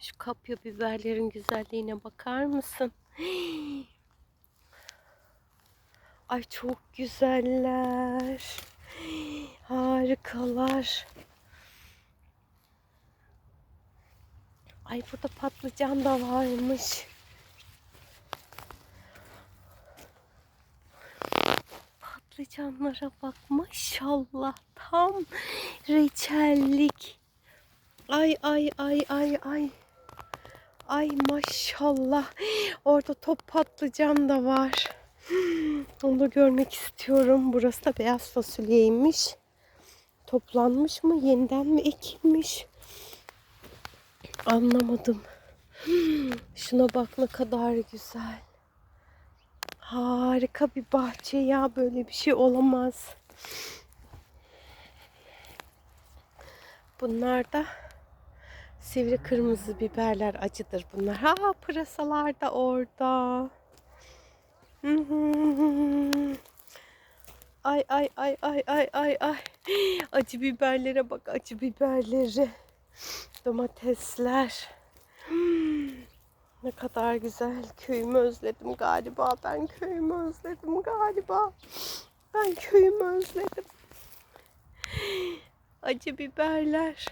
Şu kapya biberlerin güzelliğine bakar mısın? Ay çok güzeller. Harikalar. Ay burada patlıcan da varmış. Patlıcanlara bak maşallah tam reçellik. Ay ay ay ay ay. Ay maşallah. Orada top patlıcan da var. Onu da görmek istiyorum. Burası da beyaz fasulyeymiş. Toplanmış mı? Yeniden mi ekilmiş? Anlamadım. Şuna bak ne kadar güzel. Harika bir bahçe ya. Böyle bir şey olamaz. Bunlar da sivri kırmızı biberler acıdır bunlar. Ha pırasalar da orada. Ay ay ay ay ay ay ay. Acı biberlere bak acı biberleri. Domatesler. Ne kadar güzel. Köyümü özledim galiba. Ben köyümü özledim galiba. Ben köyümü özledim. Acı biberler.